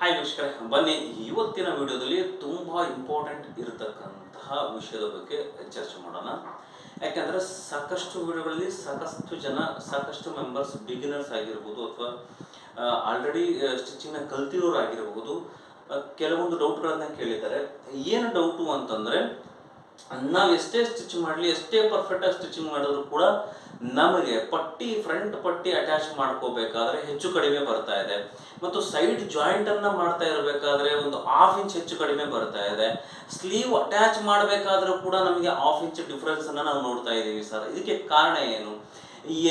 Hi ವೀಕ್ಷಕರೇ ಬನ್ನಿ, ಇವತ್ತಿನ ವಿಡಿಯೋದಲ್ಲಿ ತುಂಬ ಇಂಪಾರ್ಟೆಂಟ್ ಇರತಕ್ಕಂತಹ ವಿಷಯದ ಬಗ್ಗೆ ಚರ್ಚೆ ಮಾಡೋಣ. ಯಾಕೆಂದರೆ ಸಾಕಷ್ಟು ವಿಡಿಯೋಗಳಲ್ಲಿ ಸಾಕಷ್ಟು ಜನ, ಸಾಕಷ್ಟು ಮೆಂಬರ್ಸ್ ಬಿಗಿನರ್ಸ್ ಆಗಿರ್ಬೋದು ಅಥವಾ ಆಲ್ರೆಡಿ ಸ್ಟಿಚಿಂಗ್ನ ಕಲ್ತಿರೋರು ಆಗಿರಬಹುದು ಕೆಲವೊಂದು ಡೌಟ್ಗಳನ್ನು ಕೇಳಿದ್ದಾರೆ. ಏನು ಡೌಟು ಅಂತಂದರೆ ನಾವು ಎಷ್ಟೇ ಸ್ಟಿಚ್ ಮಾಡಲಿ, ಎಷ್ಟೇ ಪರ್ಫೆಕ್ಟಾಗಿ ಸ್ಟಿಚಿಂಗ್ ಮಾಡಿದ್ರು ಕೂಡ ನಮಗೆ ಪಟ್ಟಿ ಫ್ರಂಟ್ ಪಟ್ಟಿ ಅಟ್ಯಾಚ್ ಮಾಡ್ಕೋಬೇಕಾದ್ರೆ ಹೆಚ್ಚು ಕಡಿಮೆ ಬರ್ತಾ ಇದೆ. ಮತ್ತು ಸೈಡ್ ಜಾಯಿಂಟನ್ನು ಮಾಡ್ತಾ ಇರಬೇಕಾದ್ರೆ ಒಂದು ಹಾಫ್ ಇಂಚ್ ಹೆಚ್ಚು ಕಡಿಮೆ ಬರ್ತಾ ಇದೆ. ಸ್ಲೀವ್ ಅಟ್ಯಾಚ್ ಮಾಡಬೇಕಾದ್ರೂ ಕೂಡ ನಮಗೆ ಹಾಫ್ ಇಂಚ್ ಡಿಫ್ರೆನ್ಸನ್ನು ನಾವು ನೋಡ್ತಾ ಇದ್ದೀವಿ ಸರ್ ಇದಕ್ಕೆ ಕಾರಣ ಏನು?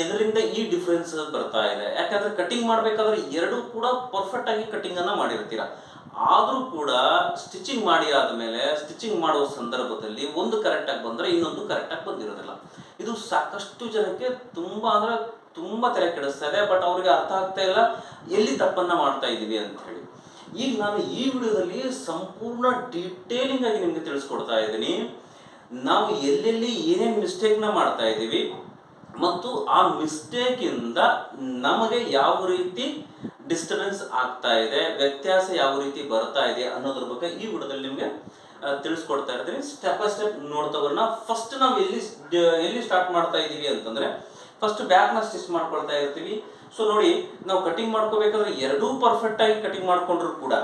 ಎದರಿಂದ ಈ ಡಿಫ್ರೆನ್ಸ್ ಬರ್ತಾ ಇದೆ. ಯಾಕಂದ್ರೆ ಕಟಿಂಗ್ ಮಾಡಬೇಕಾದ್ರೆ ಎರಡೂ ಕೂಡ ಪರ್ಫೆಕ್ಟ್ ಆಗಿ ಕಟಿಂಗ್ ಅನ್ನ ಮಾಡಿರ್ತೀರ. ಆದರೂ ಕೂಡ ಸ್ಟಿಚಿಂಗ್ ಮಾಡಿ ಆದಮೇಲೆ ಸ್ಟಿಚಿಂಗ್ ಮಾಡುವ ಸಂದರ್ಭದಲ್ಲಿ ಒಂದು ಕರೆಕ್ಟಾಗಿ ಬಂದರೆ ಇನ್ನೊಂದು ಕರೆಕ್ಟಾಗಿ ಬಂದಿರೋದಿಲ್ಲ. ಇದು ಸಾಕಷ್ಟು ಜನಕ್ಕೆ ತುಂಬ ಅಂದರೆ ತುಂಬ ತಲೆ ಕೆಡಿಸ್ತಾ ಇದೆ ಬಟ್ ಅವ್ರಿಗೆ ಅರ್ಥ ಆಗ್ತಾ ಇಲ್ಲ, ಎಲ್ಲಿ ತಪ್ಪನ್ನ ಮಾಡ್ತಾ ಇದ್ದೀವಿ ಅಂತ ಹೇಳಿ. ಈಗ ನಾನು ಈ ವಿಡಿಯೋದಲ್ಲಿ ಸಂಪೂರ್ಣ ಡೀಟೇಲಿಂಗ್ ಆಗಿ ನಿಮಗೆ ತಿಳಿಸ್ಕೊಡ್ತಾ ಇದ್ದೀನಿ. ನಾವು ಎಲ್ಲೆಲ್ಲಿ ಏನೇನು ಮಿಸ್ಟೇಕ್ನ ಮಾಡ್ತಾ ಇದ್ದೀವಿ, ಮತ್ತು ಆ ಮಿಸ್ಟೇಕಿಂದ ನಮಗೆ ಯಾವ ರೀತಿ ಡಿಸ್ಟರ್ಬೆನ್ಸ್ ಆಗ್ತಾ ಇದೆ, ವ್ಯತ್ಯಾಸ ಯಾವ ರೀತಿ ಬರ್ತಾ ಇದೆ ಅನ್ನೋದ್ರ ಬಗ್ಗೆ ಈ ವಿಡಿಯೋದಲ್ಲಿ ನಿಮಗೆ ತಿಳಿಸ್ಕೊಡ್ತಾ ಇರ್ತೀನಿ. ಸ್ಟೆಪ್ ಬೈ ಸ್ಟೆಪ್ ನೋಡ್ತಾ ಬರೋಣ ಫಸ್ಟ್ ನಾವು ಎಲ್ಲಿ ಎಲ್ಲಿ ಸ್ಟಾರ್ಟ್ ಮಾಡ್ತಾ ಇದ್ದೀವಿ ಅಂತಂದ್ರೆ ಫಸ್ಟ್ ಬ್ಯಾಕ್ನ ಸ್ಟಿಚ್ ಮಾಡ್ಕೊಳ್ತಾ ಇರ್ತೀವಿ. ಸೊ ನೋಡಿ, ನಾವು ಕಟಿಂಗ್ ಮಾಡ್ಕೋಬೇಕಾದ್ರೆ ಎರಡೂ ಪರ್ಫೆಕ್ಟ್ ಆಗಿ ಕಟಿಂಗ್ ಮಾಡ್ಕೊಂಡ್ರು ಕೂಡ.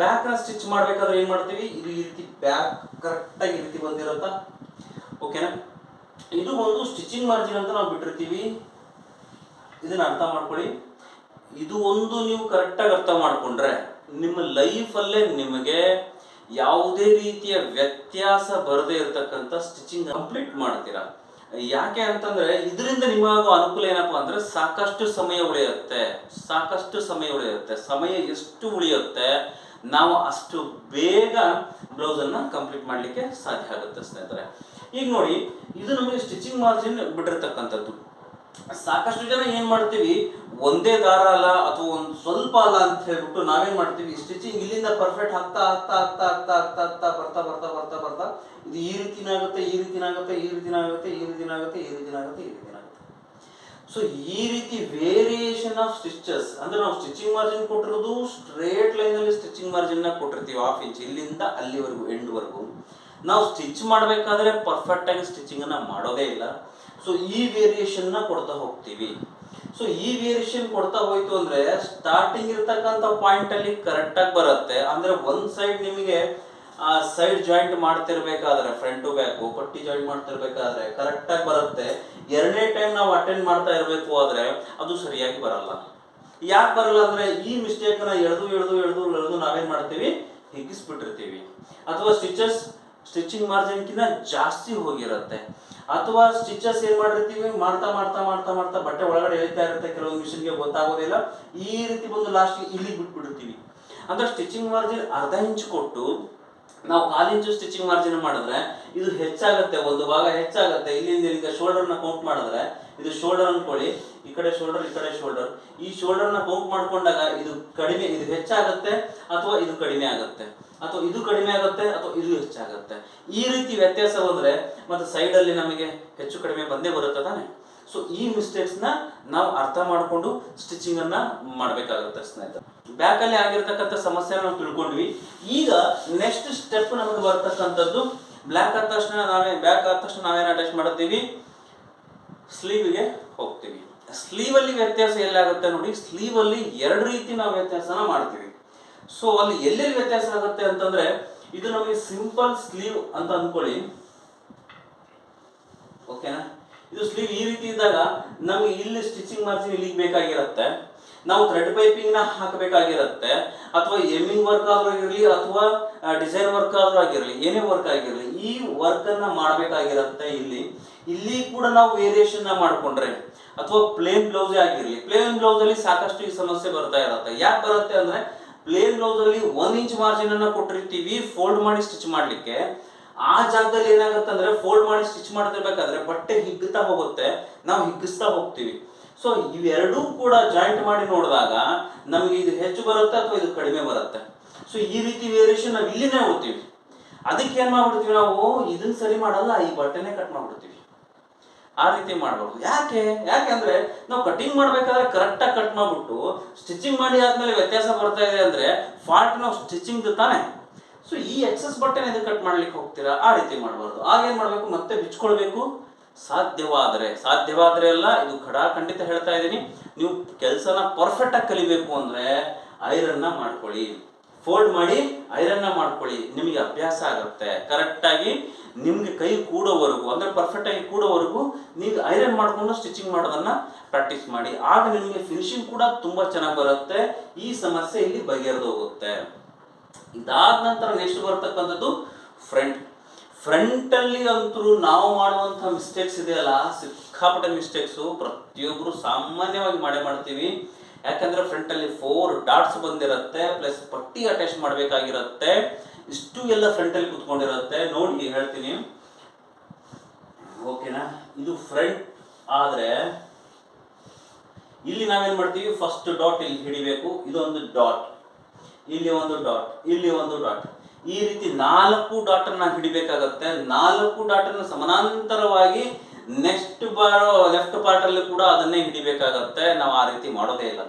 ಬ್ಯಾಕ್ನ ಸ್ಟಿಚ್ ಮಾಡ್ಬೇಕಾದ್ರೆ ಏನು ಮಾಡ್ತೀವಿ? ಇದು ಈ ರೀತಿ ಬ್ಯಾಕ್ ಕರೆಕ್ಟಾಗಿ ಈ ರೀತಿ ಬಂದಿರುತ್ತಾ? ಓಕೆನಾ ಇದು ಒಂದು ಸ್ಟಿಚಿಂಗ್ ಮಾರ್ಜಿನ್ ಅಂತ ನಾವು ಬಿಟ್ಟಿರ್ತೀವಿ. ಇದನ್ನ ಅರ್ಥ ಮಾಡ್ಕೊಳ್ಳಿ. ಇದು ಒಂದು ನೀವು ಕರೆಕ್ಟಾಗಿ ಅರ್ಥ ಮಾಡಿಕೊಂಡ್ರೆ ನಿಮ್ಮ ಲೈಫಲ್ಲೇ ನಿಮಗೆ ಯಾವುದೇ ರೀತಿಯ ವ್ಯತ್ಯಾಸ ಬರದೇ ಇರತಕ್ಕಂಥ ಸ್ಟಿಚಿಂಗ್ ಕಂಪ್ಲೀಟ್ ಮಾಡ್ತೀರಾ? ಯಾಕೆ ಅಂತಂದ್ರೆ ಇದರಿಂದ ನಿಮಗಾಗೋ ಅನುಕೂಲ ಏನಪ್ಪಾ ಅಂದ್ರೆ ಸಾಕಷ್ಟು ಸಮಯ ಉಳಿಯುತ್ತೆ. ಸಾಕಷ್ಟು ಸಮಯ ಉಳಿಯುತ್ತೆ. ಸಮಯ ಎಷ್ಟು ಉಳಿಯುತ್ತೆ? ನಾವು ಅಷ್ಟು ಬೇಗ ಬ್ಲೌಸ್ ಅನ್ನ ಕಂಪ್ಲೀಟ್ ಮಾಡ್ಲಿಕ್ಕೆ ಸಾಧ್ಯ ಆಗುತ್ತೆ ಸ್ನೇಹಿತರೆ. ಈಗ ನೋಡಿ, ಇದು ನಮಗೆ ಸ್ಟಿಚಿಂಗ್ ಮಾರ್ಜಿನ್ ಬಿಟ್ಟಿರ್ತಕ್ಕಂಥದ್ದು. ಸಾಕಷ್ಟು ಜನ ಏನ್ ಮಾಡ್ತೀವಿ ಒಂದೇ ದಾರ ಅಲ್ಲ ಅಥವಾ ಒಂದು ಸ್ವಲ್ಪ ಅಲ್ಲ ಅಂತ ಹೇಳ್ಬಿಟ್ಟು ನಾವೇನ್ ಮಾಡ್ತೀವಿ? ಸ್ಟಿಚಿಂಗ್ ಇಲ್ಲಿಂದ ಪರ್ಫೆಕ್ಟ್ ಆಗ್ತಾ ಆಗ್ತಾ ಆಗ್ತಾ ಆಗ್ತಾ ಆಗ್ತಾ ಆಗ್ತಾ ಬರ್ತಾ ಬರ್ತಾ ಬರ್ತಾ ಬರ್ತಾ ಇದು ಈ ರೀತಿನಾಗುತ್ತೆ ಈ ರೀತಿನಾಗುತ್ತೆ ಈ ರೀತಿನಾಗುತ್ತೆ ಈ ರೀತಿನಾಗುತ್ತೆ ಈ ರೀತಿನಾಗುತ್ತೆ ಈ ರೀತಿನಾಗುತ್ತೆ ಸೊ ಈ ರೀತಿ ವೇರಿಯೇಷನ್ ಆಫ್ ಸ್ಟಿಚಸ್ ಅಂದ್ರೆ ನಾವು ಸ್ಟಿಚಿಂಗ್ ಮಾರ್ಜಿನ್ ಕೊಟ್ಟಿರೋದು ಸ್ಟ್ರೇಟ್ ಲೈನ್ ಅಲ್ಲಿ ಸ್ಟಿಚಿಂಗ್ ಮಾರ್ಜಿನ್ನ ಕೊಟ್ಟಿರ್ತೀವಿ ಹಾಫ್ ಇಂಚ್ ಇಲ್ಲಿಂದ ಅಲ್ಲಿವರೆಗೂ ಎಂಡ್ ವರೆಗೂ. ನಾವು ಸ್ಟಿಚ್ ಮಾಡಬೇಕಾದ್ರೆ ಪರ್ಫೆಕ್ಟ್ ಆಗಿ ಸ್ಟಿಚಿಂಗ್ ಅನ್ನ ಮಾಡೋದೇ ಇಲ್ಲ. ಸೊ ಈ ವೇರಿಯೇಷನ್ನ ಕೊಡ್ತಾ ಹೋಗ್ತೀವಿ. ಸೊ ಈ ವೇರಿಯೇಷನ್ ಕೊಡ್ತಾ ಹೋಯ್ತು ಅಂದ್ರೆ ಸ್ಟಾರ್ಟಿಂಗ್ ಇರ್ತಕ್ಕಂಥ ಪಾಯಿಂಟ್ ಅಲ್ಲಿ ಕರೆಕ್ಟ್ ಆಗಿ ಬರುತ್ತೆ. ಅಂದ್ರೆ ಒಂದ್ ಸೈಡ್ ನಿಮಗೆ, ಆ ಸೈಡ್ ಜಾಯಿಂಟ್ ಮಾಡ್ತಿರ್ಬೇಕಾದ್ರೆ ಫ್ರಂಟ್ ಟು ಬ್ಯಾಕ್ ಪಟ್ಟಿ ಜಾಯಿಂಟ್ ಮಾಡ್ತಿರ್ಬೇಕಾದ್ರೆ ಕರೆಕ್ಟ್ ಆಗಿ ಬರುತ್ತೆ. ಎರಡನೇ ಟೈಮ್ ನಾವು ಅಟೆಂಡ್ ಮಾಡ್ತಾ ಇರಬೇಕು ಆದ್ರೆ ಅದು ಸರಿಯಾಗಿ ಬರಲ್ಲ. ಯಾಕೆ ಬರಲ್ಲ ಅಂದ್ರೆ ಈ ಮಿಸ್ಟೇಕ್ನ ಎಳೆದು ಎಳೆದು ಎಳೆದು, ಎಳ್ದು ನಾವೇನ್ ಮಾಡ್ತೀವಿ? ಹಿಗ್ಗಿಸ್ಬಿಟ್ಟಿರ್ತೀವಿ. ಅಥವಾ ಸ್ಟಿಚಸ್ ಸ್ಟಿಚಿಂಗ್ ಮಾರ್ಜಿನ್ಕಿಂತ ಜಾಸ್ತಿ ಹೋಗಿರುತ್ತೆ. ಅಥವಾ ಸ್ಟಿಚಸ್ ಏನ್ ಮಾಡಿರ್ತೀವಿ, ಮಾಡ್ತಾ ಮಾಡ್ತಾ ಮಾಡ್ತಾ ಮಾಡ್ತಾ ಬಟ್ಟೆ ಒಳಗಡೆ ಎಳಿತಾ ಇರುತ್ತೆ, ಕೆಲವೊಂದು ಮಿಷನ್ಗೆ ಗೊತ್ತಾಗೋದಿಲ್ಲ. ಈ ರೀತಿ ಬಂದು ಲಾಸ್ಟ್ ಇಲ್ಲಿ ಬಿಟ್ಬಿಡ್ತೀವಿ. ಅಂದ್ರೆ ಸ್ಟಿಚಿಂಗ್ ಮಾರ್ಜಿನ್ ಅರ್ಧ ಇಂಚ್ ಕೊಟ್ಟು ನಾವು ಕಾಲು ಇಂಚು ಸ್ಟಿಚಿಂಗ್ ಮಾರ್ಜಿನ್ ಮಾಡಿದ್ರೆ ಇದು ಹೆಚ್ಚಾಗುತ್ತೆ, ಒಂದು ಭಾಗ ಹೆಚ್ಚಾಗುತ್ತೆ. ಇಲ್ಲಿಂದ ಇಲ್ಲಿಂದ ಶೋಲ್ಡರ್ನ ಕೌಂಟ್ ಮಾಡಿದ್ರೆ ಇದು ಶೋಲ್ಡರ್ ಅನ್ಕೊಳ್ಳಿ ಈ ಕಡೆ ಶೋಲ್ಡರ್ ಈ ಕಡೆ ಶೋಲ್ಡರ್ ಈ ಶೋಲ್ಡರ್ನ ಬಂಪ್ ಮಾಡ್ಕೊಂಡಾಗ ಇದು ಕಡಿಮೆ, ಇದು ಹೆಚ್ಚಾಗುತ್ತೆ ಅಥವಾ ಇದು ಕಡಿಮೆ ಆಗುತ್ತೆ? ಅಥವಾ ಇದು ಕಡಿಮೆ ಆಗುತ್ತೆ ಅಥವಾ ಇದು ಹೆಚ್ಚಾಗುತ್ತೆ? ಈ ರೀತಿ ವ್ಯತ್ಯಾಸ ಬಂದ್ರೆ ಮತ್ತೆ ಸೈಡ್ ಅಲ್ಲಿ ನಮಗೆ ಹೆಚ್ಚು ಕಡಿಮೆ ಬಂದೇ ಬರುತ್ತೆ ತಾನೆ? ಸೊ ಈ ಮಿಸ್ಟೇಕ್ಸ್ನ ನಾವು ಅರ್ಥ ಮಾಡಿಕೊಂಡು ಸ್ಟಿಚಿಂಗ್ ಅನ್ನ ಮಾಡಬೇಕಾಗುತ್ತೆ ಸ್ನೇಹಿತರೆ. ಬ್ಯಾಕ್ ಅಲ್ಲಿ ಆಗಿರ್ತಕ್ಕಂಥ ಸಮಸ್ಯೆ ನಾವು ತಿಳ್ಕೊಂಡ್ವಿ. ಈಗ ನೆಕ್ಸ್ಟ್ ಸ್ಟೆಪ್ ನಮಗೆ ಬರ್ತಕ್ಕಂಥದ್ದು ಬ್ಲ್ಯಾಕ್ ಆದ ತಕ್ಷಣ ನಾವೇ ಬ್ಯಾಕ್ ಆದ ತಕ್ಷಣ ನಾವೇನು ಅಟ್ಯಾಚ್ ಮಾಡ್ತೀವಿ? ಸ್ಲೀವ್ಗೆ ಹೋಗ್ತೀವಿ. ಸ್ಲೀವ್ ಅಲ್ಲಿ ವ್ಯತ್ಯಾಸ ಎಲ್ಲಾಗುತ್ತೆ ನೋಡಿ ಸ್ಲೀವ್ ಅಲ್ಲಿ ಎರಡು ರೀತಿ ನಾವು ವ್ಯತ್ಯಾಸನ ಮಾಡ್ತೀವಿ. ಸೊ ಅಲ್ಲಿ ಎಲ್ಲೆಲ್ಲಿ ವ್ಯತ್ಯಾಸ ಆಗುತ್ತೆ ಅಂತಂದ್ರೆ, ಇದು ನಮಗೆ ಸಿಂಪಲ್ ಸ್ಲೀವ್ ಅಂತ ಅನ್ಕೊಳ್ಳಿ ಓಕೆನಾ ಇದು ಸ್ಲೀವ್ ಈ ರೀತಿ ಇದ್ದಾಗ ನಮಗೆ ಇಲ್ಲಿ ಸ್ಟಿಚಿಂಗ್ ಮಾರ್ಜಿನ್ ಇಲ್ಲಿಗೆ ಬೇಕಾಗಿರುತ್ತೆ. ನಾವು ಥ್ರೆಡ್ ಪೈಪಿಂಗ್ನ ಹಾಕಬೇಕಾಗಿರುತ್ತೆ. ಅಥವಾ ಎಮ್ಮಿಂಗ್ ವರ್ಕ್ ಆದ್ರೂ ಆಗಿರಲಿ, ಅಥವಾ ಡಿಸೈನ್ ವರ್ಕ್ ಆದ್ರೂ ಆಗಿರಲಿ, ಏನೇ ವರ್ಕ್ ಆಗಿರಲಿ, ಈ ವರ್ಕ್ ಅನ್ನ ಮಾಡಬೇಕಾಗಿರುತ್ತೆ ಇಲ್ಲಿ. ಇಲ್ಲಿ ಕೂಡ ನಾವು ವೇರಿಯೇಷನ್ ಮಾಡ್ಕೊಂಡ್ರೆ, ಅಥವಾ ಪ್ಲೇನ್ ಬ್ಲೌಸೇ ಆಗಿರಲಿ. ಪ್ಲೇನ್ ಬ್ಲೌಸ್ ಅಲ್ಲಿ ಸಾಕಷ್ಟು ಈ ಸಮಸ್ಯೆ ಬರ್ತಾ ಇರುತ್ತೆ. ಯಾಕೆ ಬರುತ್ತೆ ಅಂದ್ರೆ ಪ್ಲೇನ್ ಬ್ಲೌಸ್ ಅಲ್ಲಿ ಒನ್ ಇಂಚ್ ಮಾರ್ಜಿನ್ ಅನ್ನ ಕೊಟ್ಟಿರ್ತೀವಿ ಫೋಲ್ಡ್ ಮಾಡಿ ಸ್ಟಿಚ್ ಮಾಡ್ಲಿಕ್ಕೆ. ಆ ಜಾಗದಲ್ಲಿ ಏನಾಗುತ್ತೆ ಅಂದ್ರೆ ಫೋಲ್ಡ್ ಮಾಡಿ ಸ್ಟಿಚ್ ಮಾಡ್ತಿರ್ಬೇಕಾದ್ರೆ ಬಟ್ಟೆ ಹಿಗ್ಗುತ್ತಾ ಹೋಗುತ್ತೆ. ನಾವು ಹಿಗ್ಗಿಸ್ತಾ ಹೋಗ್ತೀವಿ. ಸೊ ಇವೆರಡೂ ಕೂಡ ಜಾಯಿಂಟ್ ಮಾಡಿ ನೋಡಿದಾಗ ನಮಗೆ ಇದು ಹೆಚ್ಚು ಬರುತ್ತೆ ಅಥವಾ ಇದು ಕಡಿಮೆ ಬರುತ್ತೆ. ಸೊ ಈ ರೀತಿ ವೇರಿಯೇಷನ್ ನಾವು ಇಲ್ಲಿನೇ ಹೋಗ್ತೀವಿ. ಅದಕ್ಕೆ ಏನ್ ಮಾಡ್ಬಿಡ್ತೀವಿ ನಾವು? ಇದನ್ನ ಸರಿ ಮಾಡಲ್ಲ, ಈ ಬಟ್ಟೆನೇ ಕಟ್ ಮಾಡ್ಬಿಡ್ತೀವಿ. ಆ ರೀತಿ ಮಾಡಬಾರ್ದು ಯಾಕೆ? ಯಾಕೆ ಅಂದ್ರೆ ನಾವು ಕಟಿಂಗ್ ಮಾಡ್ಬೇಕಾದ್ರೆ ಕರೆಕ್ಟಾಗಿ ಕಟ್ ಮಾಡ್ಬಿಟ್ಟು ಸ್ಟಿಚಿಂಗ್ ಮಾಡಿ ಆದ್ಮೇಲೆ ವ್ಯತ್ಯಾಸ ಬರ್ತಾ ಇದೆ ಅಂದ್ರೆ ಫಾಲ್ಟ್ ನಾವು ಸ್ಟಿಚಿಂಗ್ ತಾನೆ. ಸೊ ಈ ಎಕ್ಸಸ್ ಬಟ್ಟೆನ ಇದು ಕಟ್ ಮಾಡ್ಲಿಕ್ಕೆ ಹೋಗ್ತೀರಾ? ಆ ರೀತಿ ಮಾಡಬಾರ್ದು. ಆಗೇನ್ ಮಾಡಬೇಕು? ಮತ್ತೆ ಬಿಚ್ಕೊಳ್ಬೇಕು. ಸಾಧ್ಯವಾದರೆ ಸಾಧ್ಯವಾದರೆ ಅಲ್ಲ, ಇದು ಖಡಾ ಖಂಡಿತ ಹೇಳ್ತಾ ಇದ್ದೀನಿ. ನೀವು ಕೆಲಸನ ಪರ್ಫೆಕ್ಟ್ ಆಗಿ ಕಲಿಬೇಕು ಅಂದ್ರೆ ಐರನ್ನ ಮಾಡ್ಕೊಳ್ಳಿ. ಫೋಲ್ಡ್ ಮಾಡಿ ಐರನ್ನ ಮಾಡ್ಕೊಳ್ಳಿ. ನಿಮಗೆ ಅಭ್ಯಾಸ ಆಗುತ್ತೆ. ಕರೆಕ್ಟಾಗಿ ನಿಮಗೆ ಕೈ ಕೂಡೋವರೆಗೂ, ಅಂದ್ರೆ ಪರ್ಫೆಕ್ಟ್ ಆಗಿ ಕೂಡೋವರೆಗೂ ನೀವು ಐರನ್ ಮಾಡ್ಕೊಂಡು ಸ್ಟಿಚಿಂಗ್ ಮಾಡೋದನ್ನ ಪ್ರಾಕ್ಟೀಸ್ ಮಾಡಿ. ಆಗ ನಿಮಗೆ ಫಿನಿಶಿಂಗ್ ಕೂಡ ತುಂಬಾ ಚೆನ್ನಾಗಿ ಬರುತ್ತೆ. ಈ ಸಮಸ್ಯೆ ಇಲ್ಲಿ ಬಗೆಹರಿದು ಹೋಗುತ್ತೆ. ಇದಾದ ನಂತರ ನೆಕ್ಸ್ಟ್ ಬರ್ತಕ್ಕಂಥದ್ದು ಫ್ರಂಟ್ ಫ್ರಂಟಲ್ಲಿ ಅಂತೂ ನಾವು ಮಾಡುವಂಥ ಮಿಸ್ಟೇಕ್ಸ್ ಇದೆಯಲ್ಲ, ಸಿಕ್ಕಾಪಟ್ಟೆ ಮಿಸ್ಟೇಕ್ಸು ಪ್ರತಿಯೊಬ್ಬರು ಸಾಮಾನ್ಯವಾಗಿ ಮಾಡೇ ಮಾಡ್ತೀವಿ. ಯಾಕಂದ್ರೆ ಫ್ರಂಟ್ ಅಲ್ಲಿ ಫೋರ್ ಡಾಟ್ಸ್ ಬಂದಿರುತ್ತೆ ಪ್ಲಸ್ ಪಟ್ಟಿ ಅಟ್ಯಾಚ್ ಮಾಡಬೇಕಾಗಿರುತ್ತೆ. ಇಷ್ಟು ಎಲ್ಲ ಫ್ರಂಟ್ ಅಲ್ಲಿ ಕುತ್ಕೊಂಡಿರುತ್ತೆ. ನೋಡಿ ಹೇಳ್ತೀನಿ. ಓಕೆನಾ ಇದು ಫ್ರಂಟ್ ಆದ್ರೆ ಇಲ್ಲಿ ನಾವೇನ್ ಮಾಡ್ತೀವಿ? ಫಸ್ಟ್ ಡಾಟ್ ಇಲ್ಲಿ ಹಿಡಿಬೇಕು. ಇದೊಂದು ಡಾಟ್ ಇಲ್ಲಿ ಒಂದು ಡಾಟ್ ಇಲ್ಲಿ ಒಂದು ಡಾಟ್ ಈ ರೀತಿ ನಾಲ್ಕು ಡಾಟ್ ಅನ್ನ ಹಿಡಿಬೇಕಾಗತ್ತೆ. ನಾಲ್ಕು ಡಾಟ್ ಅನ್ನು ಸಮಾನಾಂತರವಾಗಿ ನೆಕ್ಸ್ಟ್ ಬಾರೋ ಲೆಫ್ಟ್ ಪಾರ್ಟಲ್ಲಿ ಕೂಡ ಅದನ್ನೇ ಹಿಡಿಬೇಕಾಗತ್ತೆ. ನಾವು ಆ ರೀತಿ ಮಾಡೋದೇ ಇಲ್ಲ.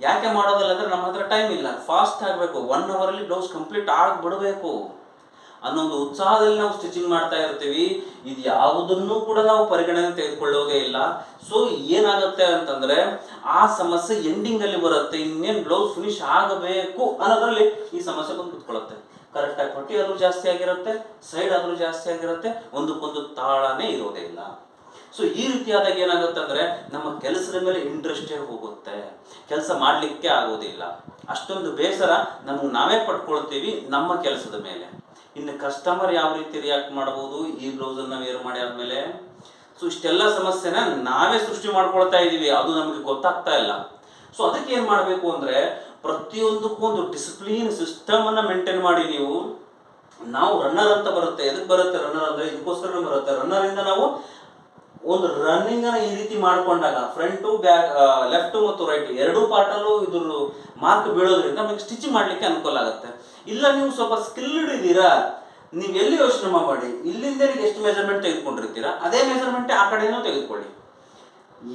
ಯಾಕೆ ಮಾಡೋದಿಲ್ಲ ಅಂದ್ರೆ ನಮ್ಮ ಹತ್ರ ಟೈಮ್ ಇಲ್ಲ. ಫಾಸ್ಟ್ ಆಗಬೇಕು. ಒನ್ ಅವರ್ ಅಲ್ಲಿ ಬ್ಲೌಸ್ ಕಂಪ್ಲೀಟ್ ಆಗ್ಬಿಡ್ಬೇಕು. ಅನ್ನೋ ಒಂದು ಉತ್ಸಾಹದಲ್ಲಿ ನಾವು ಸ್ಟಿಚಿಂಗ್ ಮಾಡ್ತಾ ಇರ್ತೀವಿ. ಇದು ಯಾವುದನ್ನು ಕೂಡ ನಾವು ಪರಿಗಣನೆ ತೆಗೆದುಕೊಳ್ಳೋದೇ ಇಲ್ಲ. ಸೊ ಏನಾಗುತ್ತೆ ಅಂತಂದ್ರೆ, ಆ ಸಮಸ್ಯೆ ಎಂಡಿಂಗ್ ಅಲ್ಲಿ ಬರುತ್ತೆ. ಇನ್ನೇನು ಬ್ಲೌಸ್ ಫಿನಿಶ್ ಆಗಬೇಕು ಅನ್ನೋದ್ರಲ್ಲಿ ಈ ಸಮಸ್ಯೆ ಬಂದು ಕುತ್ಕೊಳ್ಳುತ್ತೆ. ಕರೆಕ್ಟ್ ಆಗಿ ಹೊಟ್ಟಿ ಆದ್ರೂ ಜಾಸ್ತಿ ಆಗಿರುತ್ತೆ ಸೈಡ್ ಆದ್ರೂ ಜಾಸ್ತಿ ಆಗಿರುತ್ತೆ, ಒಂದಕ್ಕೊಂದು ತಾಳನೇ ಇರೋದೇ ಇಲ್ಲ. ಸೊ ಈ ರೀತಿಯಾದಾಗ ಏನಾಗುತ್ತೆ ಅಂದರೆ, ನಮ್ಮ ಕೆಲಸದ ಮೇಲೆ ಇಂಟ್ರೆಸ್ಟೇ ಹೋಗುತ್ತೆ. ಕೆಲಸ ಮಾಡಲಿಕ್ಕೆ ಆಗೋದಿಲ್ಲ. ಅಷ್ಟೊಂದು ಬೇಸರ ನಮಗೆ ನಾವೇ ಪಡ್ಕೊಳ್ತೀವಿ ನಮ್ಮ ಕೆಲಸದ ಮೇಲೆ. ಇನ್ನು ಕಸ್ಟಮರ್ ಯಾವ ರೀತಿ ರಿಯಾಕ್ಟ್ ಮಾಡಬಹುದು ಈ ಬ್ಲೌಸ್ ಅನ್ನ ವೇರ್ ಮಾಡಿ ಆದ್ಮೇಲೆ? ಸೊ ಇಷ್ಟೆಲ್ಲ ಸಮಸ್ಯೆನ ನಾವೇ ಸೃಷ್ಟಿ ಮಾಡ್ಕೊಳ್ತಾ ಇದೀವಿ. ಅದು ನಮಗೆ ಗೊತ್ತಾಗ್ತಾ ಇಲ್ಲ. ಸೊ ಅದಕ್ಕೆ ಏನ್ ಮಾಡಬೇಕು ಅಂದ್ರೆ ಪ್ರತಿಯೊಂದಕ್ಕೂ ಒಂದು ಡಿಸಿಪ್ಲಿನ್ ಸಿಸ್ಟಮ್ ಅನ್ನ ಮೇಂಟೈನ್ ಮಾಡಿ ನೀವು. ನಾವು ರನ್ನರ್ ಅಂತ ಬರುತ್ತೆ. ಎದಕ್ಕೆ ಬರುತ್ತೆ? ರನ್ನರ್ ಅಂದ್ರೆ ಇದಕ್ಕೋಸ್ಕರ ಬರುತ್ತೆ. ರನ್ನರ್ ಇಂದ ನಾವು ಒಂದು ರನ್ನಿಂಗ್ ಅನ್ನ ಈ ರೀತಿ ಮಾಡ್ಕೊಂಡಾಗ ಫ್ರಂಟ್ ಬ್ಯಾಕ್ ಲೆಫ್ಟ್ ಮತ್ತು ರೈಟ್ ಎರಡೂ ಪಾರ್ಟ್ ಅಲ್ಲೂ ಇದ್ರ ಮಾರ್ಕ್ ಬೀಳೋದ್ರಿಂದ ನಮಗೆ ಸ್ಟಿಚ್ ಮಾಡ್ಲಿಕ್ಕೆ ಅನುಕೂಲ ಆಗುತ್ತೆ. ಇಲ್ಲ ನೀವು ಸ್ವಲ್ಪ ಸ್ಕಿಲ್ಡ್ ಇದ್ದೀರಾ, ನೀವು ಎಲ್ಲಿ ಯೋಚನೆ ಮಾಡಿ? ಇಲ್ಲಿಂದ ಎಷ್ಟು ಮೆಜರ್ಮೆಂಟ್ ತೆಗೆದುಕೊಂಡಿರ್ತೀರಾ? ಅದೇ ಮೆಜರ್ಮೆಂಟ್ ಆ ಕಡೆನೂ ತೆಗೆದುಕೊಳ್ಳಿ.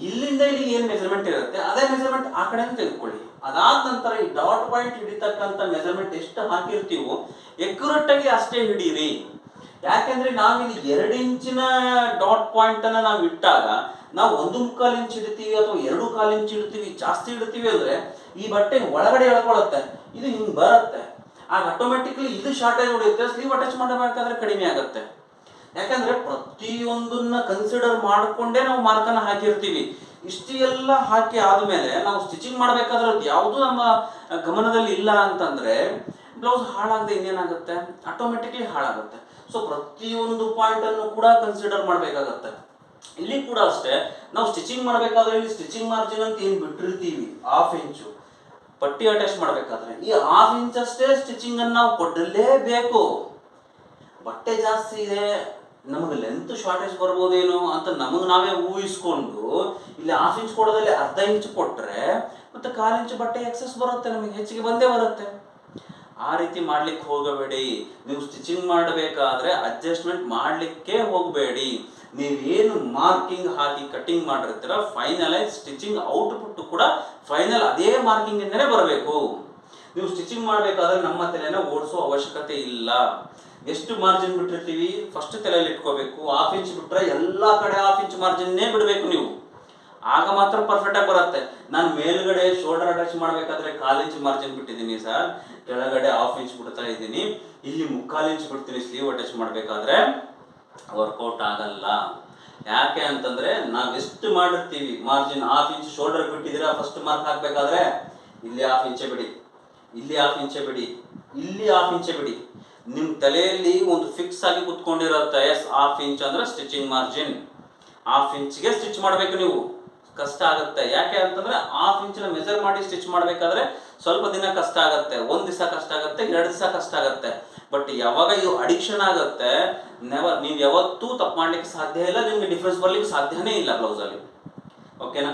ಇಲ್ಲಿಂದ ಇಲ್ಲಿ ಏನು ಮೆಜರ್ಮೆಂಟ್ ಇರುತ್ತೆ, ಅದೇ ಮೆಜರ್ಮೆಂಟ್ ಆ ಕಡೆ ತೆಗೆದುಕೊಳ್ಳಿ. ಅದಾದ ನಂತರ ಈ ಡಾಟ್ ಪಾಯಿಂಟ್ ಹಿಡಿತಕ್ಕಂಥ ಮೆಜರ್ಮೆಂಟ್ ಎಷ್ಟು ಹಾಕಿರ್ತೀವೋ ಎಕ್ಯುರೇಟ್ ಆಗಿ ಅಷ್ಟೇ ಹಿಡೀರಿ. ಯಾಕೆಂದ್ರೆ ನಾವಿಲ್ಲಿ ಎರಡು ಇಂಚಿನ ಡಾಟ್ ಪಾಯಿಂಟ್ ಅನ್ನ ನಾವು ಇಟ್ಟಾಗ, ನಾವು ಒಂದು ಮುಕ್ಕಾಲು ಇಂಚ್ ಇಡ್ತೀವಿ ಅಥವಾ ಎರಡು ಕಾಲು ಇಂಚ್ ಇಡ್ತೀವಿ ಜಾಸ್ತಿ ಇಡ್ತೀವಿ ಅಂದ್ರೆ ಈ ಬಟ್ಟೆ ಒಳಗಡೆ ಎಳ್ಕೊಳ್ಳುತ್ತೆ ಇದು ಹಿಂಗ್ ಬರುತ್ತೆ. ಆಗ ಆಟೋಮೆಟಿಕ್ಲಿ ಇದು ಶಾರ್ಟೇಜ್ ಉಳಿಯುತ್ತೆ ಸ್ಲೀವ್ ಅಟ್ಯಾಚ್ ಮಾಡಬೇಕಾದ್ರೆ ಕಡಿಮೆ ಆಗುತ್ತೆ. ಯಾಕಂದ್ರೆ ಪ್ರತಿಯೊಂದನ್ನ ಕನ್ಸಿಡರ್ ಮಾಡಿಕೊಂಡೇ ನಾವು ಮಾರ್ಕನ್ನ ಹಾಕಿರ್ತೀವಿ. ಇಷ್ಟು ಎಲ್ಲ ಹಾಕಿ ಆದ್ಮೇಲೆ ನಾವು ಸ್ಟಿಚಿಂಗ್ ಮಾಡ್ಬೇಕಾದ್ರೆ ಯಾವುದು ನಮ್ಮ ಗಮನದಲ್ಲಿ ಇಲ್ಲ ಅಂತಂದ್ರೆ ಬ್ಲೌಸ್ ಹಾಳಾಗದೆ ಇನ್ನೇನಾಗುತ್ತೆ? ಆಟೋಮೆಟಿಕ್ಲಿ ಹಾಳಾಗುತ್ತೆ. ಸೊ ಪ್ರತಿಯೊಂದು ಪಾಯಿಂಟ್ ಅನ್ನು ಕೂಡ ಕನ್ಸಿಡರ್ ಮಾಡಬೇಕಾಗತ್ತೆ. ಇಲ್ಲಿ ಕೂಡ ಅಷ್ಟೇ, ನಾವು ಸ್ಟಿಚಿಂಗ್ ಮಾಡಬೇಕಾದ್ರೆ ಇಲ್ಲಿ ಸ್ಟಿಚಿಂಗ್ ಮಾರ್ಜಿನ್ ಅಂತ ಏನು ಬಿಟ್ಟಿರ್ತೀವಿ? ಹಾಫ್ ಇಂಚು ಪಟ್ಟಿ ಅಟ್ಯಾಚ್ ಮಾಡಬೇಕಾದ್ರೆ. ಈ ಹಾಫ್ ಇಂಚ್ ಅಷ್ಟೇ ಸ್ಟಿಚಿಂಗ್ ಅನ್ನು ನಾವು ಕೊಡಲೇಬೇಕು. ಬಟ್ಟೆ ಜಾಸ್ತಿ ಇದೆ. ನಮಗೆ ಲೆಂತ್ ಶಾರ್ಟೇಜ್ ಬರ್ಬೋದೇನೋ ಅಂತ ನಮಗೆ ನಾವೇ ಊಹಿಸ್ಕೊಂಡು ಇಲ್ಲಿ ಹಾಫ್ ಇಂಚ್ ಕೊಡೋದಲ್ಲಿ ಅರ್ಧ ಇಂಚ್ ಕೊಟ್ಟರೆ ಮತ್ತೆ ಕಾಲು ಇಂಚ್ ಬಟ್ಟೆ ಎಕ್ಸಸ್ ಬರುತ್ತೆ ನಮಗೆ, ಹೆಚ್ಚಿಗೆ ಬಂದೇ ಬರುತ್ತೆ. ಆ ರೀತಿ ಮಾಡ್ಲಿಕ್ಕೆ ಹೋಗಬೇಡಿ. ನೀವು ಸ್ಟಿಚಿಂಗ್ ಮಾಡಬೇಕಾದ್ರೆ ಅಡ್ಜಸ್ಟ್ಮೆಂಟ್ ಮಾಡಲಿಕ್ಕೆ ಹೋಗಬೇಡಿ. ನೀವೇನು ಮಾರ್ಕಿಂಗ್ ಹಾಕಿ ಕಟಿಂಗ್ ಮಾಡಿರ್ತೀರ ಫೈನಲೈಸ್ ಸ್ಟಿಚಿಂಗ್ ಔಟ್ಪುಟ್ ಕೂಡ ಫೈನಲ್ ಅದೇ ಮಾರ್ಕಿಂಗ್ ಇಂದನೇ ಬರಬೇಕು. ನೀವು ಸ್ಟಿಚಿಂಗ್ ಮಾಡಬೇಕಾದ್ರೆ ನಮ್ಮ ತಲೆನ ಓಡಿಸೋ ಅವಶ್ಯಕತೆ ಇಲ್ಲ. ಎಷ್ಟು ಮಾರ್ಜಿನ್ ಬಿಟ್ಟಿರ್ತೀವಿ? ಫಸ್ಟ್ ತಲೆಯಲ್ಲಿ ಇಟ್ಕೋಬೇಕು. ಹಾಫ್ ಇಂಚ್ ಬಿಟ್ರೆ ಎಲ್ಲ ಕಡೆ ಹಾಫ್ ಇಂಚ್ ಮಾರ್ಜಿನ್ನೇ ಬಿಡಬೇಕು ನೀವು. ಆಗ ಮಾತ್ರ ಪರ್ಫೆಕ್ಟ್ ಆಗಿ ಬರುತ್ತೆ. ನಾನು ಮೇಲ್ಗಡೆ ಶೋಲ್ಡರ್ ಅಟ್ಯಾಚ್ ಮಾಡಬೇಕಾದ್ರೆ ಕಾಲ್ ಇಂಚ್ ಮಾರ್ಜಿನ್ ಬಿಟ್ಟಿದ್ದೀನಿ ಸರ್ ಕೆಳಗಡೆ ಹಾಫ್ ಇಂಚ್ ಬಿಡ್ತಾ ಇದ್ದೀನಿ. ಇಲ್ಲಿ ಮುಕ್ಕಾಲು ಇಂಚ್ ಬಿಡ್ತೀನಿ ಸ್ಲೀವ್ ಅಟ್ಯಾಚ್ ಮಾಡಬೇಕಾದ್ರೆ. ವರ್ಕೌಟ್ ಆಗಲ್ಲ. ಯಾಕೆ ಅಂತಂದ್ರೆ ಎಷ್ಟು ಮಾಡಿರ್ತೀವಿ? ಮಾರ್ಜಿನ್ ಹಾಫ್ ಇಂಚ್ ಶೋಲ್ಡರ್ ಬಿಟ್ಟಿದ್ರೆ ಫಸ್ಟ್ ಮಾರ್ಕ್ ಹಾಕ್ಬೇಕಾದ್ರೆ ಇಲ್ಲಿ ಹಾಫ್ ಇಂಚೆ ಬಿಡಿ. ಇಲ್ಲಿ ಹಾಫ್ ಇಂಚೆ ಬಿಡಿ. ಇಲ್ಲಿ ಹಾಫ್ ಇಂಚೆ ಬಿಡಿ. ನಿಮ್ಮ ತಲೆಯಲ್ಲಿ ಒಂದು ಫಿಕ್ಸ್ ಆಗಿ ಕುತ್ಕೊಂಡಿರುತ್ತೆ ಎಸ್ ಹಾಫ್ ಇಂಚ್ ಅಂದ್ರೆ ಸ್ಟಿಚಿಂಗ್ ಮಾರ್ಜಿನ್ ಹಾಫ್ ಇಂಚ್ಗೆ ಸ್ಟಿಚ್ ಮಾಡಬೇಕು ನೀವು. ಕಷ್ಟ ಆಗುತ್ತೆ. ಯಾಕೆ ಅಂತಂದ್ರೆ ಹಾಫ್ ಇಂಚಿನ ಮೆಜರ್ ಮಾಡಿ ಸ್ಟಿಚ್ ಮಾಡಬೇಕಾದ್ರೆ ಸ್ವಲ್ಪ ದಿನ ಕಷ್ಟ ಆಗುತ್ತೆ. ಒಂದ್ ದಿವಸ ಕಷ್ಟ ಆಗುತ್ತೆ, ಎರಡು ದಿವಸ ಕಷ್ಟ ಆಗುತ್ತೆ. ಬಟ್ ಯಾವಾಗ ಇದು ಅಡಿಕ್ಷನ್ ಆಗುತ್ತೆ ನೆವರ್ ನೀವು ಯಾವತ್ತೂ ತಪ್ಪು ಮಾಡ್ಲಿಕ್ಕೆ ಸಾಧ್ಯ ಇಲ್ಲ, ನಿಮ್ಗೆ ಡಿಫ್ರೆನ್ಸ್ ಬರ್ಲಿಕ್ಕೆ ಸಾಧ್ಯನೇ ಇಲ್ಲ ಬ್ಲೌಸ್ ಅಲ್ಲಿ. ಓಕೆನಾ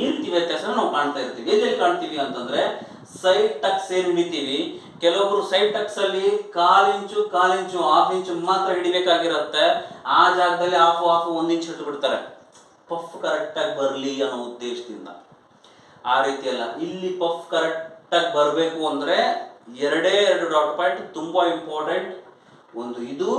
ಈ ರೀತಿ ವ್ಯತ್ಯಾಸನ ನಾವು ಕಾಣ್ತಾ ಇರ್ತೀವಿ. ಎಲ್ಲೆಲ್ಲಿ ಕಾಣ್ತೀವಿ ಅಂತಂದ್ರೆ ಸೈಡ್ ಟಕ್ಸ್ ಏನ್ ಹಿಡಿತೀವಿ ಕೆಲವೊಬ್ರು ಸೈಡ್ ಟಕ್ಸ್ ಅಲ್ಲಿ ಕಾಲ್ ಇಂಚು ಕಾಲ್ ಇಂಚು ಹಾಫ್ ಇಂಚು ಮಾತ್ರ ಹಿಡಿಬೇಕಾಗಿರುತ್ತೆ. ಆ ಜಾಗದಲ್ಲಿ ಹಾಫ್ ಹಾಫ್ ಒಂದ್ ಇಂಚ್ ಹಿಡಿದು ಬಿಡ್ತಾರೆ. ಪಫ್ ಕರೆಕ್ಟ್ ಆಗಿ ಬರಲಿ ಅನ್ನೋ ಉದ್ದೇಶದಿಂದ. ಆ ರೀತಿ ಅಲ್ಲ. ಇಲ್ಲಿ ಪಫ್ ಕರೆಕ್ಟ್ ಆಗಿ ಬರಬೇಕು ಅಂದ್ರೆ ಎರಡೇ ಎರಡು ಡಾಟ್ ಪಾಯಿಂಟ್ ತುಂಬಾ ಇಂಪಾರ್ಟೆಂಟ್ ಒಂದು ಇದು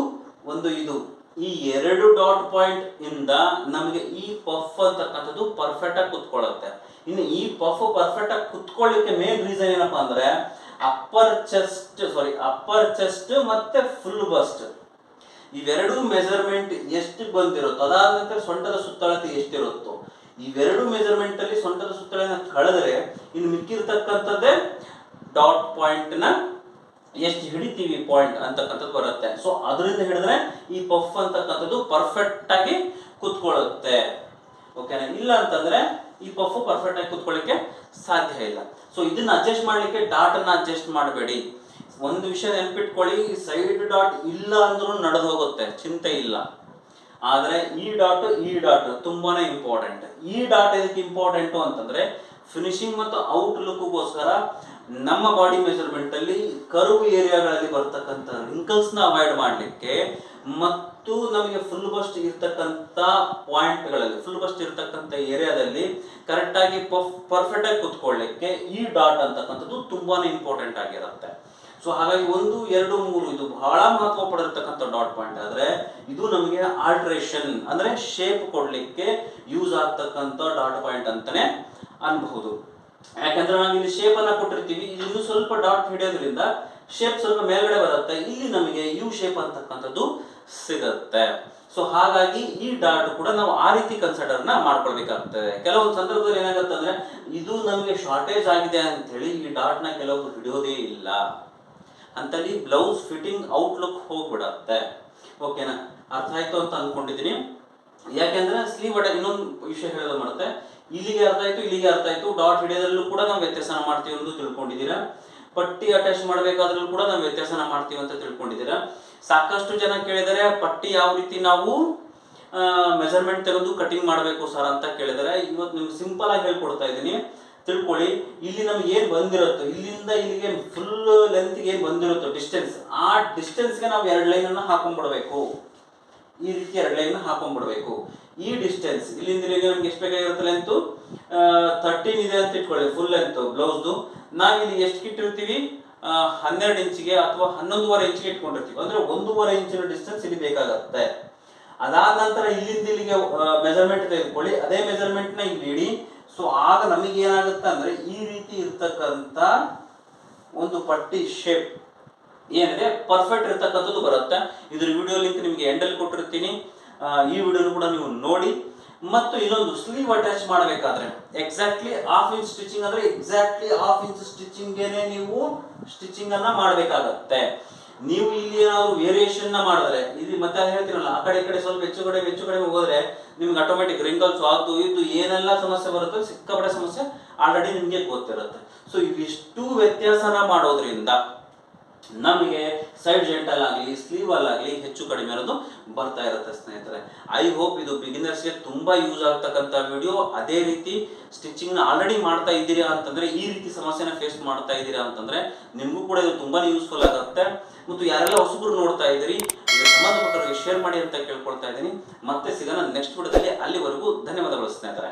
ಒಂದು ಇದು. ಈ ಎರಡು ಡಾಟ್ ಪಾಯಿಂಟ್ ಇಂದ ನಮಗೆ ಈ ಪಫ್ ಅಂತಕ್ಕಂಥದ್ದು ಪರ್ಫೆಕ್ಟ್ ಆಗಿ ಕುತ್ಕೊಳ್ಳುತ್ತೆ. ಇನ್ನು ಈ ಪಫ್ ಪರ್ಫೆಕ್ಟ್ ಆಗಿ ಕುತ್ಕೊಳ್ಳಿಕ್ಕೆ ಮೇನ್ ರೀಸನ್ ಏನಪ್ಪಾ ಅಂದ್ರೆ upper chest sorry upper chest ಮತ್ತೆ ಫುಲ್ ಬಸ್ಟ್ ಇವೆರಡೂ ಮೆಜರ್ಮೆಂಟ್ ಎಷ್ಟು ಬಂದಿರುತ್ತೋ, ಅದಾದ ನಂತರ ಸೊಂಟದ ಸುತ್ತಳತೆ ಎಷ್ಟಿರುತ್ತೋ, ಇವೆರಡು ಮೆಜರ್ಮೆಂಟ್ ಅಲ್ಲಿ ಸೊಂಟದ ಸುತ್ತಳತೆ ಕಳೆದ್ರೆ ಇನ್ನು ಮಿಕ್ಕಿರ್ತಕ್ಕಂಥದ್ದೇ ಡಾಟ್ ಪಾಯಿಂಟ್ನ ಎಷ್ಟು ಹಿಡಿತೀವಿ ಪಾಯಿಂಟ್ ಅಂತಕ್ಕಂಥದ್ದು ಬರುತ್ತೆ. ಸೊ ಅದರಿಂದ ಹಿಡಿದ್ರೆ ಈ ಪಫ್ ಅಂತಕ್ಕಂಥದ್ದು ಪರ್ಫೆಕ್ಟ್ ಆಗಿ ಕುತ್ಕೊಳ್ಳುತ್ತೆ. ಓಕೆನಾ ಇಲ್ಲ ಅಂತಂದ್ರೆ ಈ ಪಫ್ ಪರ್ಫೆಕ್ಟ್ ಆಗಿ ಕುತ್ಕೊಳ್ಳಿಕ್ಕೆ ಸಾಧ್ಯ ಇಲ್ಲ. ಸೊ ಇದನ್ನ ಅಡ್ಜಸ್ಟ್ ಮಾಡ್ಲಿಕ್ಕೆ ಡಾಟ್ ಅನ್ನ ಅಡ್ಜಸ್ಟ್ ಮಾಡಬೇಡಿ. ಒಂದು ವಿಷಯ ನೆನ್ಪಿಟ್ಕೊಳ್ಳಿ ಸೈಡ್ ಡಾಟ್ ಇಲ್ಲ ಅಂದ್ರೂ ನಡೆದು ಹೋಗುತ್ತೆ, ಚಿಂತೆ ಇಲ್ಲ. ಆದ್ರೆ ಈ ಡಾಟ್ ಈ ಡಾಟ್ ತುಂಬಾನೇ ಇಂಪಾರ್ಟೆಂಟ್ ಈ ಡಾಟ್ ಇದಕ್ಕೆ ಇಂಪಾರ್ಟೆಂಟು ಅಂತಂದ್ರೆ ಫಿನಿಶಿಂಗ್ ಮತ್ತು ಔಟ್ ಲುಕ್ಗೋಸ್ಕರ ನಮ್ಮ ಬಾಡಿ ಮೆಜರ್ಮೆಂಟ್ ಅಲ್ಲಿ ಕರ್ವ್ ಏರಿಯಾಗಳಲ್ಲಿ ಬರ್ತಕ್ಕಂಥ ರಿಂಕಲ್ಸ್ನ ಅವಾಯ್ಡ್ ಮಾಡಲಿಕ್ಕೆ ಮತ್ತು ನಮಗೆ ಫುಲ್ ಬಸ್ಟ್ ಇರ್ತಕ್ಕಂಥ ಪಾಯಿಂಟ್ಗಳಲ್ಲಿ ಫುಲ್ ಬಸ್ಟ್ ಇರ್ತಕ್ಕಂಥ ಏರಿಯಾದಲ್ಲಿ ಕರೆಕ್ಟಾಗಿ ಪರ್ಫೆಕ್ಟ್ ಆಗಿ ಕುತ್ಕೊಳ್ಳಿಕ್ಕೆ ಈ ಡಾಟ್ ಅಂತಕ್ಕಂಥದ್ದು ತುಂಬಾನೇ ಇಂಪಾರ್ಟೆಂಟ್ ಆಗಿರುತ್ತೆ. ಸೊ ಹಾಗಾಗಿ ಒಂದು, ಎರಡು, ಮೂರು ಇದು ಬಹಳ ಮಹತ್ವ ಪಡೆದಿರ್ತಕ್ಕಂಥ ಡಾಟ್ ಪಾಯಿಂಟ್ ಆದ್ರೆ ಇದು ನಮಗೆ ಆಲ್ಟ್ರೇಷನ್ ಅಂದ್ರೆ ಶೇಪ್ ಕೊಡ್ಲಿಕ್ಕೆ ಯೂಸ್ ಆಗ್ತಕ್ಕಂಥ ಡಾಟ್ ಪಾಯಿಂಟ್ ಅಂತಾನೆ ಅನ್ಬಹುದು. ಯಾಕಂದ್ರೆ ನಾವು ಇಲ್ಲಿ ಶೇಪ್ ಅನ್ನ ಕೊಟ್ಟಿರ್ತೀವಿ, ಇನ್ನೂ ಸ್ವಲ್ಪ ಡಾಟ್ ಹಿಡಿಯೋದ್ರಿಂದ ಶೇಪ್ ಸ್ವಲ್ಪ ಮೇಲ್ಗಡೆ ಬರುತ್ತೆ, ಇಲ್ಲಿ ನಮಗೆ ಯು ಶೇಪ್ ಅಂತಕ್ಕಂಥದ್ದು ಸಿಗುತ್ತೆ. ಸೊ ಹಾಗಾಗಿ ಈ ಡಾಟ್ ಕೂಡ ನಾವು ಆ ರೀತಿ ಕನ್ಸಿಡರ್ನ ಮಾಡ್ಕೊಳ್ಬೇಕಾಗ್ತದೆ ಕೆಲವೊಂದು ಸಂದರ್ಭದಲ್ಲಿ ಏನಾಗುತ್ತೆ ಅಂದ್ರೆ, ಇದು ನಮಗೆ ಶಾರ್ಟೇಜ್ ಆಗಿದೆ ಅಂತ ಹೇಳಿ ಈ ಡಾಟ್ನ ಕೆಲವೊಬ್ರು ಹಿಡಿಯೋದೇ ಇಲ್ಲ. ಅಂತಲ್ಲಿ ಬ್ಲೌಸ್ ಫಿಟ್ಟಿಂಗ್ ಔಟ್ಲುಕ್ ಹೋಗ್ಬಿಡತ್ತೆ. ಓಕೆನಾ ಅರ್ಥ ಆಯ್ತು ಅಂತ ಅನ್ಕೊಂಡಿದ್ದೀನಿ. ಯಾಕೆಂದ್ರೆ ಸ್ಲೀವ್ ಅಡ ಇನ್ನೊಂದು ವಿಷಯ ಹೇಳೋದು ಮಾಡುತ್ತೆ. ಇಲ್ಲಿಗೆ ಅರ್ಥ ಆಯ್ತು, ಇಲ್ಲಿಗೆ ಅರ್ಥ ಆಯ್ತು, ಡಾಟ್ ಹಿಡಿಯೋದಲ್ಲೂ ಕೂಡ ನಾವು ವ್ಯತ್ಯಾಸ ಮಾಡ್ತೀವಿ ಅಂತ ತಿಳ್ಕೊಂಡಿದ್ದೀರಾ? ಪಟ್ಟಿ ಅಟ್ಯಾಚ್ ಮಾಡಬೇಕಾದ್ರೂ ಕೂಡ ನಾವು ವ್ಯತ್ಯಾಸನ ಮಾಡ್ತೀವಿ ಅಂತ ತಿಳ್ಕೊಂಡಿದ್ದೀರಾ? ಸಾಕಷ್ಟು ಜನ ಕೇಳಿದರೆ ಪಟ್ಟಿ ಯಾವ ರೀತಿ ನಾವು ಮೆಜರ್ಮೆಂಟ್ ತೆಗೆದು ಕಟಿಂಗ್ ಮಾಡಬೇಕು ಸರ್ ಅಂತ ಕೇಳಿದರೆ ಇವತ್ತು ನಿಮ್ಗೆ ಸಿಂಪಲ್ ಆಗಿ ಹೇಳ್ಕೊಡ್ತಾ ಇದ್ದೀನಿ. ತಿಳ್ಕೊಳ್ಳಿ, ಇಲ್ಲಿ ನಮ್ಗೆ ಏನು ಬಂದಿರುತ್ತೋ, ಇಲ್ಲಿಂದ ಇಲ್ಲಿಗೆ ಫುಲ್ ಲೆಂತ್ ಏನು ಬಂದಿರುತ್ತೋ ಡಿಸ್ಟೆನ್ಸ್ ಆ ಡಿಸ್ಟೆನ್ಸ್ಗೆ ನಾವು ಎರಡು ಲೈನ್ ಅನ್ನ ಹಾಕೊಂಡ್ಬಿಡ್ಬೇಕು ಈ ರೀತಿ ಎರಡು ಲೈನ್ ಹಾಕೊಂಡ್ಬಿಡ್ಬೇಕು ಈ ಡಿಸ್ಟೆನ್ಸ್ ಇಲ್ಲಿಂದ ಇಲ್ಲಿಗೆ ನಮ್ಗೆ ಎಷ್ಟು ಬೇಕಾಗಿರುತ್ತೆ ಲೆಂತು ಥರ್ಟೀನ್ ಇದೆ ಅಂತ ಇಟ್ಕೊಳ್ಳಿ ಫುಲ್ ಲೆಂತ್ ಬ್ಲೌಸ್ದು ನಾವು ಇಲ್ಲಿ ಎಷ್ಟು ಇಟ್ಟಿರ್ತೀವಿ ಹನ್ನೆರಡು ಇಂಚಿಗೆ ಅಥವಾ ಹನ್ನೊಂದುವರೆ ಇಂಚಿಗೆ ಇಟ್ಕೊಂಡಿರ್ತೀವಿ. ಅಂದ್ರೆ ಒಂದೂವರೆ ಇಂಚಿನ ಡಿಸ್ಟೆನ್ಸ್ ಇಲ್ಲಿ ಬೇಕಾಗತ್ತೆ. ಅದಾದ ನಂತರ ಇಲ್ಲಿಂದ ಇಲ್ಲಿಗೆ ಮೆಜರ್ಮೆಂಟ್ ತೆಗೆದುಕೊಳ್ಳಿ. ಅದೇ ಮೆಜರ್ಮೆಂಟ್ನ ಇಲ್ಲಿ ಇಡಿ. ಸೊ ಆಗ ನಮಗೆ ಏನಾಗುತ್ತೆ ಅಂದ್ರೆ ಈ ರೀತಿ ಇರ್ತಕ್ಕಂಥ ಒಂದು ಪಟ್ಟಿ ಶೇಪ್ ಏನಿದೆ ಪರ್ಫೆಕ್ಟ್ ಇರ್ತಕ್ಕಂಥದ್ದು ಬರುತ್ತೆ. ಇದ್ರ ವಿಡಿಯೋ ಲಿಂಕ್ ನಿಮಗೆ ಎಂಡಲ್ಲಿ ಕೊಟ್ಟಿರ್ತೀನಿ. ಈ ವಿಡಿಯೋ ಕೂಡ ನೀವು ನೋಡಿ. ಮತ್ತು ಇನ್ನೊಂದು ಸ್ಲೀವ್ ಅಟ್ಯಾಚ್ ಮಾಡಬೇಕಾದ್ರೆ ಎಕ್ಸಾಕ್ಟ್ಲಿ ಹಾಫ್ ಇಂಚ್ ಸ್ಟಿಚಿಂಗ್ ಅಂದ್ರೆ ಎಕ್ಸಾಕ್ಟ್ಲಿ ಹಾಫ್ ಇಂಚ್ ಸ್ಟಿಚಿಂಗ್ಗೆನೆ ನೀವು ಸ್ಟಿಚಿಂಗ್ ಅನ್ನ ಮಾಡಬೇಕಾಗತ್ತೆ. ನೀವು ಇಲ್ಲಿ ಏನಾದ್ರು ವೇರಿಯೇಷನ್ ಮಾಡಿದ್ರೆ, ಇಲ್ಲಿ ಮತ್ತೆ ಹೇಳ್ತೀರಲ್ಲ, ಆ ಕಡೆ ಈ ಕಡೆ ಸ್ವಲ್ಪ ಹೆಚ್ಚು ಕಡೆ ಹೆಚ್ಚು ಕಡೆ ಹೋದ್ರೆ ನಿಮ್ಗೆ ಆಟೋಮೆಟಿಕ್ ರಿಂಕಲ್ಸ್ ಅದು ಇದು ಏನೆಲ್ಲ ಸಮಸ್ಯೆ ಬರುತ್ತೆ, ಸಿಕ್ಕಾಪಟ್ಟೆ ಸಮಸ್ಯೆ ಆಲ್ರೆಡಿ ನಿಮ್ಗೆ ಗೊತ್ತಿರುತ್ತೆ. ಸೊ ಇವಿಷ್ಟು ವ್ಯತ್ಯಾಸನ ಮಾಡೋದ್ರಿಂದ ನಮಗೆ ಸೈಡ್ ಜೆಂಟಲ್ ಆಗಲಿ ಸ್ಲೀವ್ ಆಗಲಿ ಹೆಚ್ಚು ಕಡಿಮೆ ಇರೋದು ಬರ್ತಾ ಇರುತ್ತೆ ಸ್ನೇಹಿತರೆ. ಐ ಹೋಪ್ ಇದು ಬಿಗಿನರ್ಸ್ಗೆ ತುಂಬಾ ಯೂಸ್ ಆಗ್ತಕ್ಕಂಥ ವಿಡಿಯೋ ಅದೇ ರೀತಿ ಸ್ಟಿಚಿಂಗ್ನ ಆಲ್ರೆಡಿ ಮಾಡ್ತಾ ಇದ್ದೀರಾ ಅಂತಂದ್ರೆ, ಈ ರೀತಿ ಸಮಸ್ಯೆನ ಫೇಸ್ ಮಾಡ್ತಾ ಇದ್ದೀರಾ ಅಂತಂದ್ರೆ, ನಿಮಗೂ ಕೂಡ ಇದು ತುಂಬಾ ಯೂಸ್ಫುಲ್ ಆಗುತ್ತೆ. ಮತ್ತು ಯಾರೆಲ್ಲ ಹೊಸಬ್ರು ನೋಡ್ತಾ ಇದ್ದೀರಿ ಸಂಬಂಧಪಟ್ಟವರಿಗೆ ಶೇರ್ ಮಾಡಿ ಅಂತ ಕೇಳ್ಕೊಳ್ತಾ ಇದ್ದೀನಿ. ಮತ್ತೆ ಸಿಗೋಣ ನೆಕ್ಸ್ಟ್ ವಿಡಿಯೋದಲ್ಲಿ ಅಲ್ಲಿವರೆಗೂ ಧನ್ಯವಾದಗಳು ಸ್ನೇಹಿತರೆ.